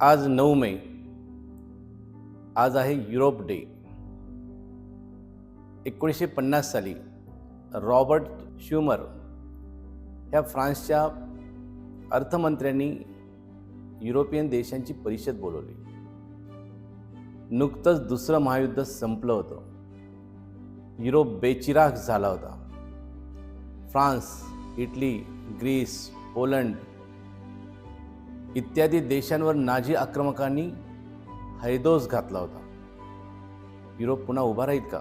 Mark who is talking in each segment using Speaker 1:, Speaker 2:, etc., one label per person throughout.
Speaker 1: आज नऊ मे. आज आहे युरोप डे. एकोणीसशे पन्नास साली रॉबर्ट श्युमर ह्या फ्रान्सच्या अर्थमंत्र्यांनी युरोपियन देशांची परिषद बोलवली. नुकतंच दुसरं महायुद्ध संपलं होतं. युरोप बेचिराग झाला होता. फ्रान्स इटली ग्रीस पोलंड इत्यादी देशांवर नाझी आक्रमकांनी हैदोस घातला होता. युरोप पुन्हा उभा राहील का?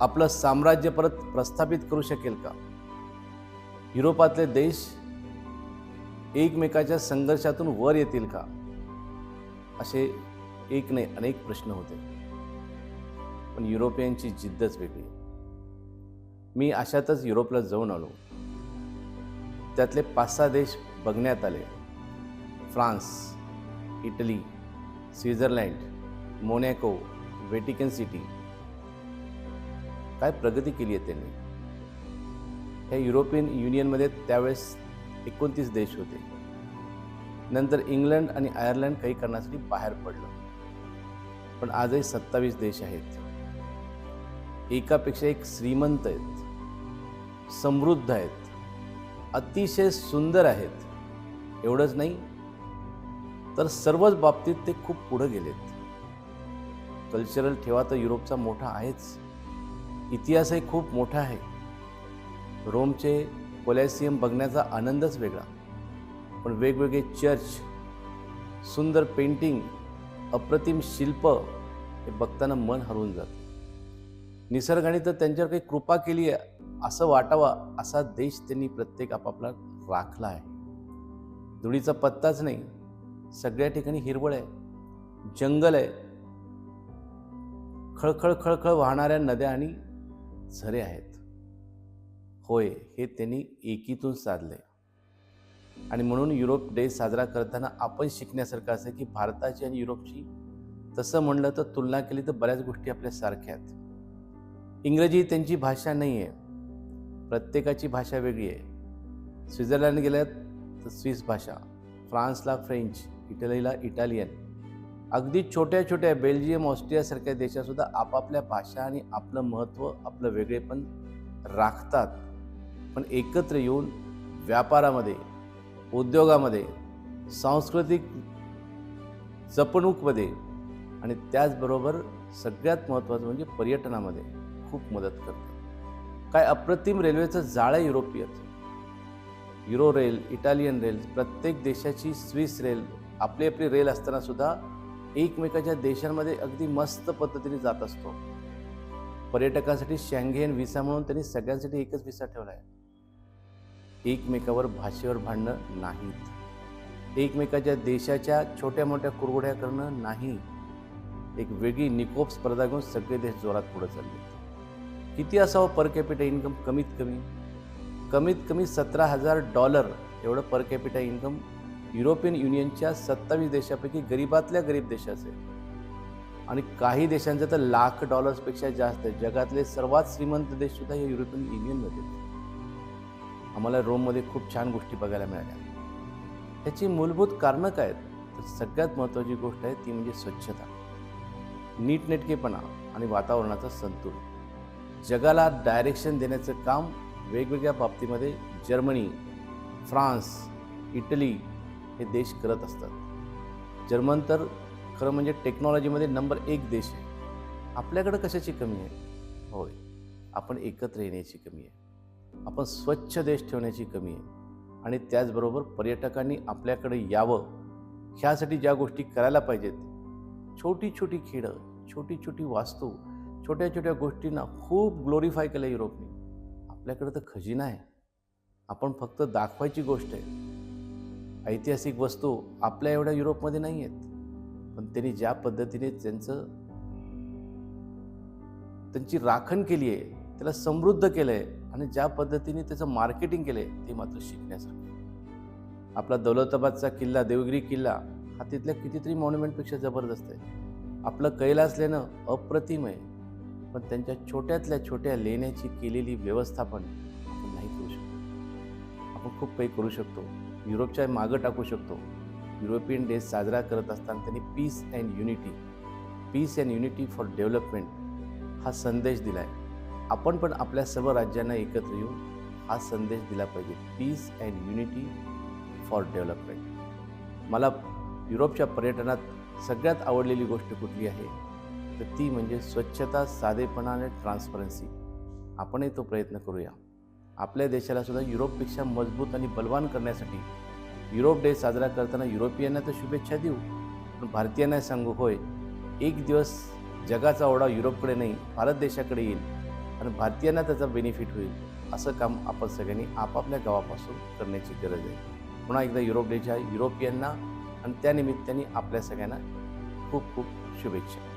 Speaker 1: आपलं साम्राज्य परत प्रस्थापित करू शकेल का? युरोपातले देश एकमेकाच्या संघर्षातून वर येतील का? असे एक नाही अनेक प्रश्न होते. पण युरोपियनची जिद्दच वेगळी. मी अशातच युरोपला जाऊन आलो. त्यातले पाच सहा देश बघण्यात आले. France Italy Switzerland Monaco Vatican City. काय प्रगती केली आहे त्यांनी? ह्या युरोपियन युनियनमध्ये त्यावेळेस एकोणतीस देश होते. नंतर इंग्लंड आणि आयर्लंड काही कारणासाठी बाहेर पडलं. पण आजही सत्तावीस देश आहेत. एकापेक्षा एक श्रीमंत आहेत. समृद्ध आहेत. अतिशय सुंदर आहेत. एवढंच नाही तर सर्वच बाबतीत ते खूप पुढं गेलेत. कल्चरल ठेवा तर युरोपचा मोठा आहेच. इतिहासही खूप मोठा आहे. रोमचे कोलॅसियम बघण्याचा आनंदच वेगळा. पण वेगवेगळे चर्च सुंदर पेंटिंग अप्रतिम शिल्प हे बघताना मन हरवून जातं. निसर्गाने तर त्यांच्यावर काही कृपा केली आहे असं वाटावा असा देश त्यांनी प्रत्येक आपापला राखला आहे. धुळीचा पत्ताच नाही. सगळ्या ठिकाणी हिरवळ आहे. जंगल आहे. खळखळ खळखळ वाहणाऱ्या नद्या आणि झरे आहेत. होय हे त्यांनी एकीतून साधले आणि म्हणून युरोप डे साजरा करताना आपण शिकण्यासारखं असं की भारताची आणि युरोपची तसं म्हणलं तर तुलना केली तर बऱ्याच गोष्टी आपल्या सारख्या आहेत. इंग्रजी ही त्यांची भाषा नाही आहे प्रत्येकाची भाषा वेगळी आहे. स्वित्झर्लंड गेल्यात तर स्विस भाषा फ्रान्सला फ्रेंच इटलीला इटालियन अगदी छोट्या छोट्या बेल्जियम ऑस्ट्रियासारख्या देशातसुद्धा आपापल्या भाषा आणि आपलं महत्त्व आपलं वेगळेपण राखतात. पण एकत्र येऊन व्यापारामध्ये उद्योगामध्ये सांस्कृतिक जपणूकमध्ये आणि त्याचबरोबर सगळ्यात महत्त्वाचं म्हणजे पर्यटनामध्ये खूप मदत करते. काय अप्रतिम रेल्वेचं जाळं आहे युरोपियत युरो रेल इटालियन रेल प्रत्येक देशाची स्विस रेल आपली आपली रेल असताना सुद्धा एकमेकाच्या देशांमध्ये अगदी मस्त पद्धतीने जात असतो. पर्यटकांसाठी शँघेन विसा म्हणून त्यांनी सगळ्यांसाठी एकच विसा ठेवला आहे एकमेकावर भाषेवर भांडणं नाहीत. एकमेकाच्या देशाच्या छोट्या मोठ्या कुरघोड्या करणं नाही. एक वेगळी निकोप स्पर्धा घेऊन सगळे देश जोरात पुढे चालले. किती असावं पर कॅपिटल इन्कम कमीत कमी. कमीत कमी सतरा हजार डॉलर एवढं पर कॅपिटा इन्कम युरोपियन युनियनच्या सत्तावीस देशापैकी गरीबातल्या गरीब देशाचे. आणि काही देशांचं तर लाख डॉलर्सपेक्षा जास्त. आहे जगातले सर्वात श्रीमंत देश सुद्धा हे युरोपियन युनियनमध्ये. आम्हाला रोममध्ये खूप छान गोष्टी बघायला मिळाल्या. त्याची मूलभूत कारणं काय आहेत? तर सगळ्यात महत्त्वाची गोष्ट आहे ती म्हणजे स्वच्छता. नीटनेटकेपणा आणि वातावरणाचा संतुलन. जगाला डायरेक्शन देण्याचं काम वेगवेगळ्या बाबतीमध्ये जर्मनी फ्रान्स इटली हे देश करत असतात. जर्मन तर खरं म्हणजे टेक्नॉलॉजीमध्ये नंबर एक देश आहे. आपल्याकडं कशाची कमी आहे? होय आपण एकत्र येण्याची कमी आहे. आपण स्वच्छ देश ठेवण्याची कमी आहे. आणि त्याचबरोबर पर्यटकांनी आपल्याकडे यावं ह्यासाठी ज्या गोष्टी करायला पाहिजेत छोटी छोटी खेडं छोटी छोटी वास्तू छोट्या छोट्या गोष्टींना खूप ग्लोरीफाय केलं युरोपने. आपल्याकडे तर खजिना आहे. आपण फक्त दाखवायची गोष्ट आहे. ऐतिहासिक वस्तू आपल्या एवढ्या युरोपमध्ये नाही आहेत. पण त्यांनी ज्या पद्धतीने त्यांचं त्यांची राखण केली आहे त्याला समृद्ध केलं आहे आणि ज्या पद्धतीने त्याचं मार्केटिंग केलं आहे ते मात्र शिकण्यासारखं. आपला दौलताबादचा किल्ला देवगिरी किल्ला हा तिथल्या कितीतरी मॉन्युमेंटपेक्षा जबरदस्त आहे. आपलं कैलास लेणं अप्रतिम आहे. पण त्यांच्या छोट्यातल्या छोट्या लेण्याची केलेली व्यवस्थापन आपण नाही करू शकतो. आपण खूप काही करू शकतो. युरोपच्या मागं टाकू शकतो. युरोपियन डे साजरा करत असताना त्यांनी peace and unity peace and unity for development हा संदेश दिला आहे आपण पण आपल्या सर्व राज्यांना एकत्र येऊन हा संदेश दिला पाहिजे. Peace and unity for development मला युरोपच्या पर्यटनात सगळ्यात आवडलेली गोष्ट कुठली आहे? तर ती म्हणजे स्वच्छता साधेपणा आणि ट्रान्सपरन्सी आपणही तो प्रयत्न करूया. आपल्या देशाला सुद्धा युरोपपेक्षा मजबूत आणि बलवान करण्यासाठी युरोप डे साजरा करताना युरोपियांना तर शुभेच्छा देऊ. पण भारतीयांना सांगू होय एक दिवस जगाचा ओढा युरोपकडे नाही भारत देशाकडे येईल आणि भारतीयांना त्याचा बेनिफिट होईल. असं काम आपण सगळ्यांनी आपापल्या गावापासून करण्याची गरज आहे. पुन्हा एकदा युरोप डेच्या युरोपियांना आणि त्यानिमित्ताने आपल्या सगळ्यांना खूप खूप शुभेच्छा.